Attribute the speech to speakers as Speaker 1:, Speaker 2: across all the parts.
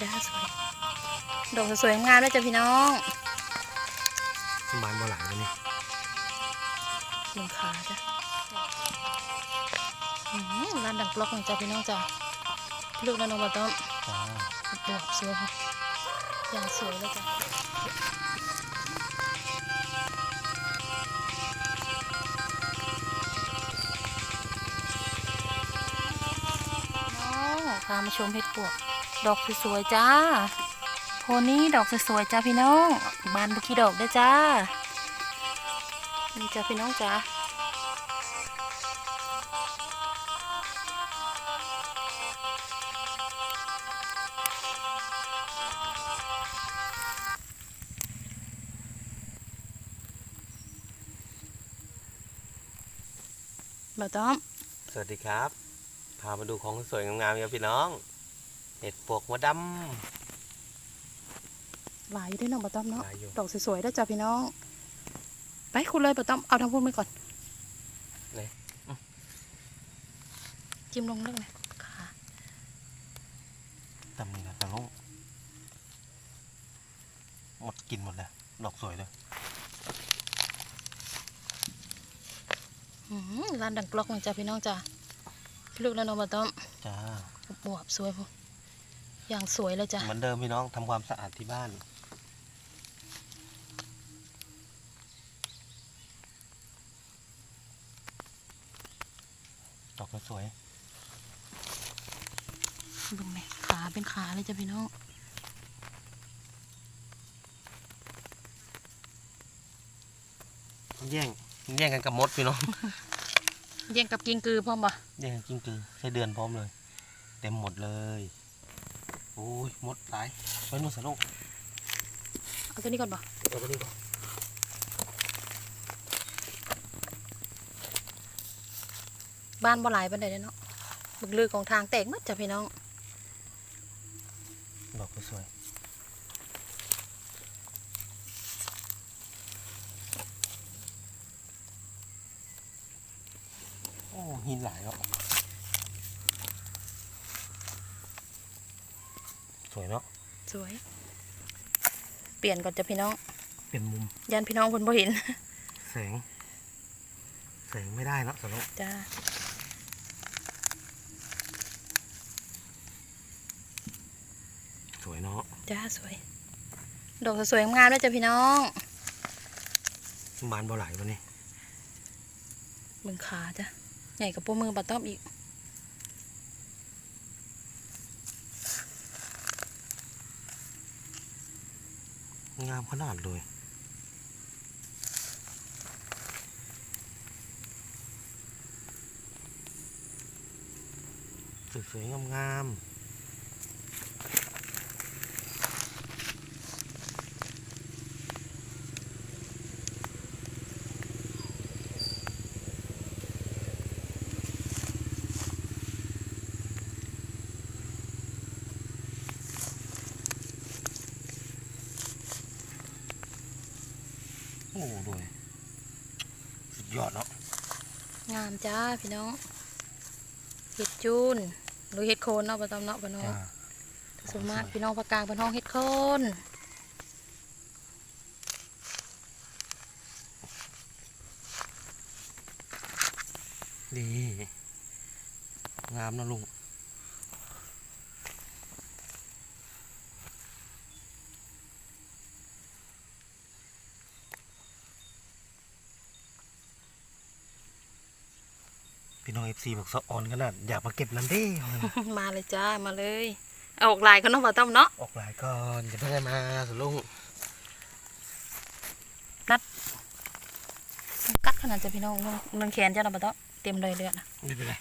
Speaker 1: จ้าสวยดอกสวยๆงามๆด้วยจ้ะพี่น้อง
Speaker 2: บานบ่หลังเลยนี่
Speaker 1: ลงขาจ้ะอื้อหือร้านดังกลอกเลยจ้ะพี่น้องจ้ะลูกนั่นเอามาต้อม
Speaker 2: จ้า
Speaker 1: ดอกสวยค่ะอย่างสวยเลยจ้ะน้องพามาชมเห็ดปวก ดอกสวยๆจ้าโพนี้ดอกสวยๆจ้าพี่น้องบานบุกี้ดอกด้วยจ้านี่จ้าพี่น้องจ้าบ่าวต้อม
Speaker 2: สวัสดีครับ พามาดูของสวยงามๆครับพี่น้อง เห็ดปวกหัวด
Speaker 1: หลายอยู่ด้วยเน้องบ่าวต้อมำเนาะ
Speaker 2: หลายอยู่
Speaker 1: ดอกสวยๆด้วยจ้าพี่น้อง ไปคุณเลยบ่าวต้อม เอาทางพุ่นไปก่อน
Speaker 2: ไหน
Speaker 1: จิ้มลงเรื่องไหมค่ะ
Speaker 2: ดำนี่นะตะลุงหมดกินหมดเลยดอกสวยเลย
Speaker 1: อื้อหือร้านดังกลอกเลยจ้าพี่น้องจ้าลูกแล้วเน้องบ่าวต้อม
Speaker 2: จ้า
Speaker 1: บวบสวยพอ อย่างสวยเลยจ้ะ
Speaker 2: เหมือนเดิมพี่น้องทำความสะอาดที่บ้านดอกสวย
Speaker 1: เบิ่งไหมขาเป็นขาเลยจ้ะพี่น้อง
Speaker 2: แย่งแย่งกันกับมดพี่น้อง
Speaker 1: แย่งกับกิงกือพร้อมบ่
Speaker 2: แย่งกันจริงคือใช้เดือนพร้อมเลย เต็มหมดเลย โอ้ยมดตายไปนู่นสะลูก
Speaker 1: เอาตัวนี้ก่อนบ่
Speaker 2: เอาไปนี่ก่อน
Speaker 1: บ้านบ่หลายบันไดเลยเนาะบึกลือของทางแตกหมดจ้ะพี่น้อง
Speaker 2: ดอกก็สวยโอ้หินหลายอะ สวยเนาะ
Speaker 1: สวย เปลี่ยนก่อนจ้ะพี่น้อง
Speaker 2: เป็นมุม
Speaker 1: ยันพี่น้องคนบ่เห็น
Speaker 2: แสง แสงไม่ได้เนาะสนุก
Speaker 1: จ้า
Speaker 2: สวยเนาะ
Speaker 1: จ้าสวย ดอกสวยๆงามๆด้วยจ้ะพี่น้อง
Speaker 2: บานบ่ไหลวันนี้
Speaker 1: เบิ่งขาจ้ะ ใหญ่กับโป้มือบัดต้อมอีกา
Speaker 2: มขนาดเลยสวยๆงามๆ โอ้ดูดิสุดยอดเนาะ
Speaker 1: งามจ้าพี่น้องเห็ดจูนหรือเห็ดโคนเนาะบัดต้อมเนาะพี่น้อง
Speaker 2: จ้า
Speaker 1: ส่วนมากพี่น้องภาคกลางเป็นห้องเฮ็ดโคน
Speaker 2: ดี งามนะลุง พี่น้องเอฟซีบอกสะออนขนาดอยากมาเก็บน้ำดิ
Speaker 1: มาเลยจ้ามาเลย เอาออกลายเขาเนาะบ่ต้อมเนาะ
Speaker 2: ออกหลายก่อนจะได้มาสลุง
Speaker 1: กัดขนาดจะพี่น้องนึงแขนจ้าเนาะบ่ต้อมเต็มเลยเลือดนะ
Speaker 2: ไม่เป็นไร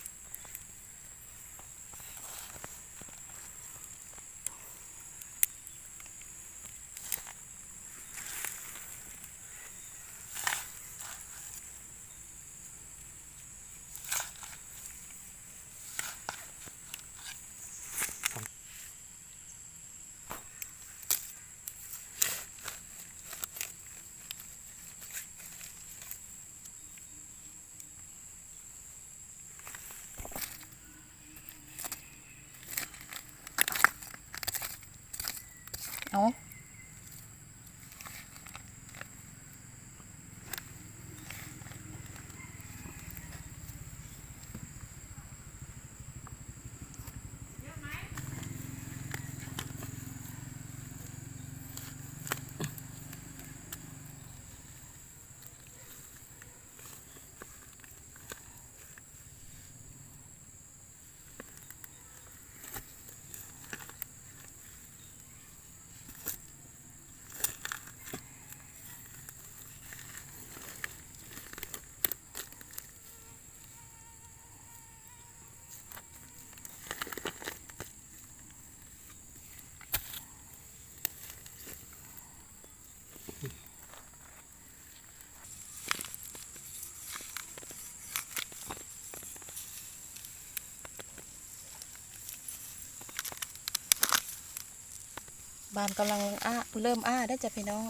Speaker 1: บานกำลังอ้าเริ่มอ้าได้จ้ะพี่น้อง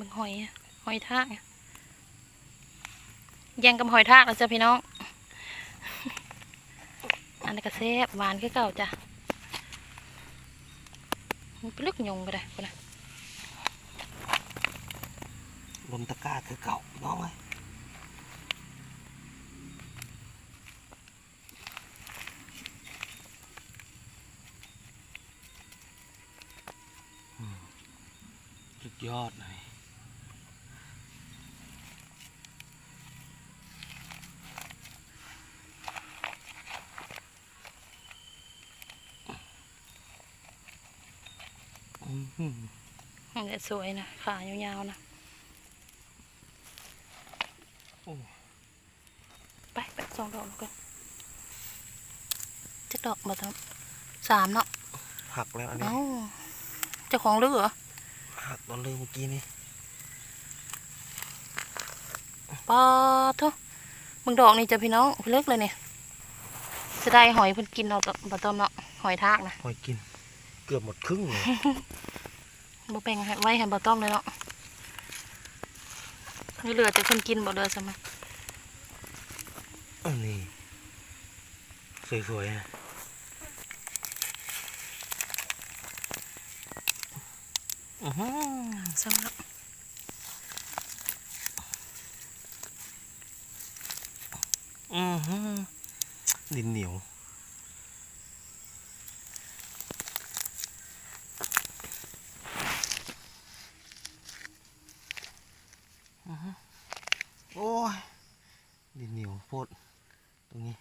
Speaker 2: มึ
Speaker 1: งหอยหอยทากแย่งกับหอยทากแล้วจ้ะพี่น้อง อันนี้ก็แซ่บหวานคือเก่าจ้ะมันปลึกยงก็ได้พุ่นนะ
Speaker 2: ลมตะกร้าคือเก่าน้องเลยอืมสุดยอดเลยอืม
Speaker 1: มันจะสวยนะขายาวๆนะ
Speaker 2: โอ้
Speaker 1: ไปไปสองดอกแล้วกันจะดอกมาทั้งสามเนาะ
Speaker 2: หักแล้วอันนี้
Speaker 1: เอ้าเจ้าของเรือเหรอ
Speaker 2: หักตอนลืมเมื่อกี้นี่
Speaker 1: ปอทุมึงดอกนี่จ้ะพี่น้องเลิกเลยเนี่ยจะได้หอยเพิ่นกินเอาตบะตอมเนาะหอยทากนะ
Speaker 2: หอยกิน เกือบหมดครึ่งเลย
Speaker 1: บ่แบ่งให้ไว้ให้บะต้อมเลยเนาะไม่เหลือแต่เพิ่นกินบ่เหลือซะมั้ย
Speaker 2: อันนี้สวยๆนะอือหือ
Speaker 1: สำหรับ
Speaker 2: อือหือดินเหนียว อือหือโอ้ย ดินเหนียวโพดตรงนี้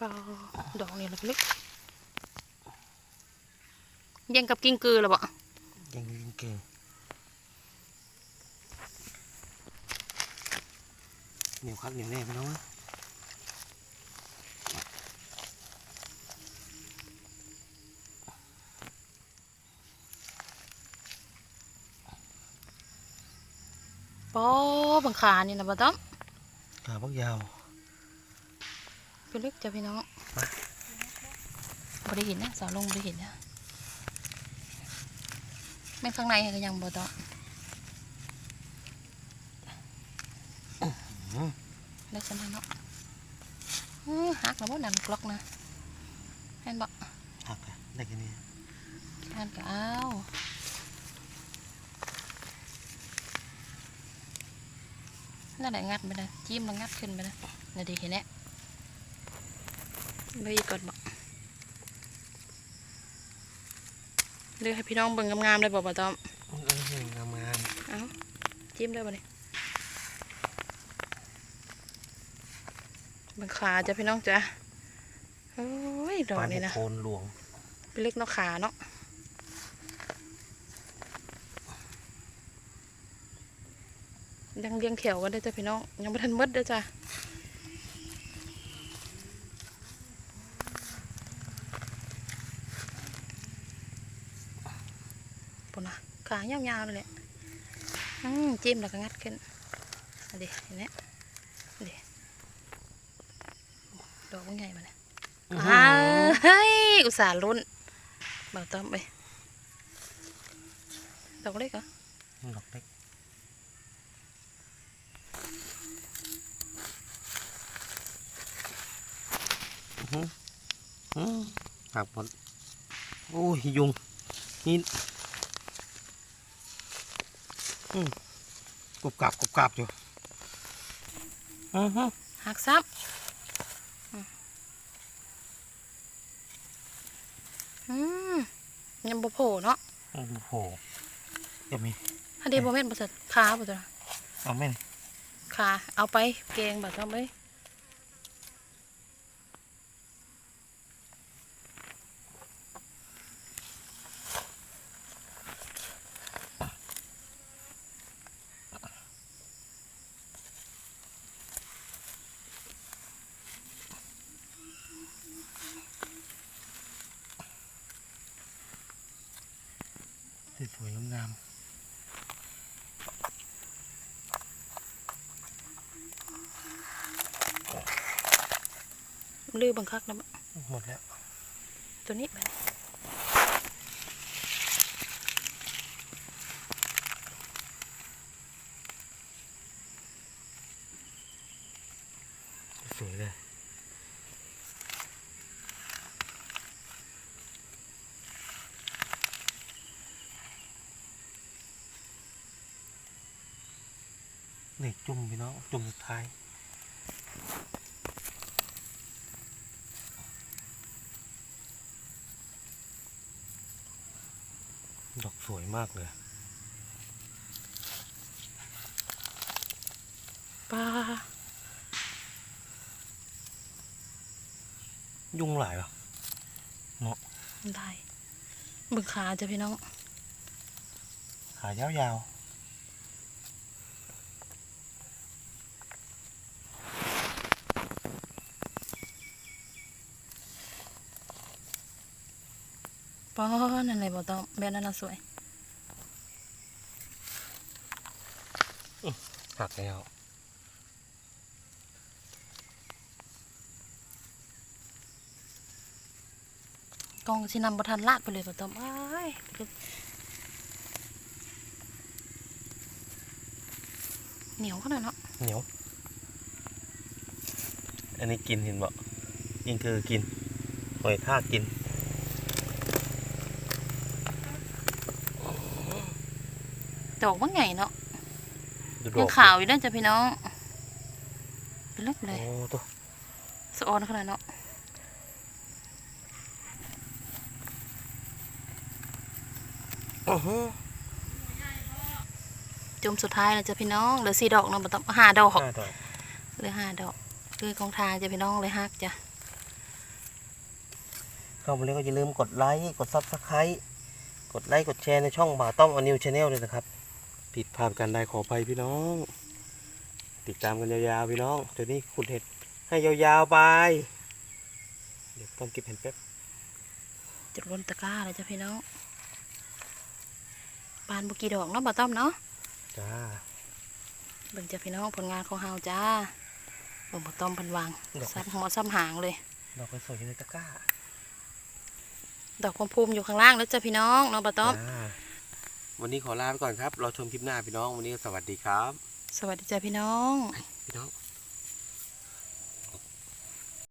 Speaker 1: ปอดอกนี่เล็กๆยังกับกิ้งกือแล้วบ่
Speaker 2: ยังยิงเก่งเหนียวคักเหนียวแน่พี่น้องนะ
Speaker 1: ปอบังขานี่นะบะต้อม
Speaker 2: ขาพักยาว
Speaker 1: เป็นเล็กจ้ะพี่น้องบ่ได้เห็นนะสาวลงบ่ได้เห็นนะแม่นข้างในก็ยังบ่ต้อม
Speaker 2: อืม
Speaker 1: ได้สนะเนาะอื้อหักแล้วบ่นั่นกลอกนะเห็นบ่
Speaker 2: หักอะได้แค่นี้
Speaker 1: นั่นก็เอานั่นแหละงัดไปนะจิ้มแล้วงัดขึ้นไปนะน่าดีเห็นแน่ไปอีกก่อนบอกเลือกให้พี่น้องเบิ่งงามๆเลยบอกบ่ต้อม
Speaker 2: เอองามงาม
Speaker 1: เอาจิ้มได้บ่เนี่ยเบิ่งขาจ้ะพี่น้องจ้ะโอ้ยดอก
Speaker 2: นี่
Speaker 1: นะ
Speaker 2: โคนหลวง
Speaker 1: เป็นเล็กเนาะขาเนาะยังเลี้ยงแถวกันได้จ้ะพี่น้องยังไม่ทันมดเด้อจ้ะปุ่น นะขายาวๆเลยแหละอืมจิ้มแล้วก็งัดขึ้นเอาดิเห็นไหมเอาดิดอกมันใหญ่มาเลย
Speaker 2: อื้อ
Speaker 1: อ้า
Speaker 2: หือ
Speaker 1: เฮ้ยอุตส่าห์ลุ้นบ่าวต้อมไปดอกเล็กเหรอ
Speaker 2: ดอกเล็กอื้อหืออืมหักหมดโอ้ยยุงนี่อืม กรุบกรับกรุบกรับอยู่อือฮึ
Speaker 1: หักซับอืมอืมยังบ่โผล่เนาะ
Speaker 2: โอ้โหเดี๋ยวมี
Speaker 1: ถ้าดีบ่แม่นบ่สัตว์ขาบ่ตัวน่ะ
Speaker 2: เอาแม่น
Speaker 1: ขาเอาไปแกงบ่ต้องเอ้
Speaker 2: สวยๆงาม
Speaker 1: ลือบังคักนะ
Speaker 2: ๆหมดแล้ว
Speaker 1: ตัวนี้ไป
Speaker 2: สวยเลย นี่จุ่มพี่น้องจุ่มสุดท้ายดอกสวยมากเลย
Speaker 1: ปลา
Speaker 2: ยุ่งหลายเหรอ
Speaker 1: ได้เบิ่งขาจ้ะพี่น้อง
Speaker 2: ขายาว
Speaker 1: ปอนั่นเลยบ่ต้องแบบนั้นน่ะสวย
Speaker 2: ๆหักแล้ว
Speaker 1: กองสินำบ่ทันลากไปเลยบ่ต้องอ้ายเหนียวขนาดเนาะ
Speaker 2: เหนียว อันนี้กินเห็นบ่ยิงคือกินหอยทากกิน
Speaker 1: ดอกมันใหญ่เนาะ
Speaker 2: ดูด
Speaker 1: ยั
Speaker 2: องก
Speaker 1: ขาวอยู่นั่นจ้ะพี่น้องเป็นเล็กเลย
Speaker 2: โอ้ตัว
Speaker 1: สะออนขนาดเนาะ
Speaker 2: โอ้โห
Speaker 1: จุ่มสุดท้ายแล้วจ้ะพี่น้องเหลือสี่ดอกเนาะบ่ต้องห้าดอก
Speaker 2: ห้าดอก
Speaker 1: เหลือห้าดอกเลยกองทางจ้ะพี่น้องเลยฮักจ้ะ
Speaker 2: เข้ามาแล้วก็อย่าลืมกดไลค์กดซับสไครต์กดไลค์กดแชร์ในช่องบ่าวต้อมอนิวชาแนลด้วยนะครับ ผิดพลาดกันได้ขออภัยพี่น้อง ติดตามกันยาวๆพี่น้องเดี๋ยวนี้ขุดเห็ดให้ยาวๆไป เดี๋ยวต้อมเก็บเห็ดแป๊บ
Speaker 1: จุดบนตะกร้าเลยจ้ะพี่น้องปานบุกี่ดอกเนาะบ่ต้อมเนาะ
Speaker 2: จ้า
Speaker 1: เบิ่งจ้ะพี่น้องผลงานของเฮาจ้าเบิ่งบ่ต้อมเพันวาง
Speaker 2: ดอก
Speaker 1: ซับหัวซ้ำหางเลย
Speaker 2: ดอกสวยๆในตะกร้า
Speaker 1: ดอกพมพูมอยู่ข้างล่างแล้วจ้ะพี่น้องเนาะบ่ต้อม
Speaker 2: จ้า วันนี้ขอลาไปก่อนครับ เราชมคลิปหน้าพี่น้อง วันนี้สวัสดีครับ
Speaker 1: สวัสดีจ้ะพี่น้อง
Speaker 2: พี่น้อง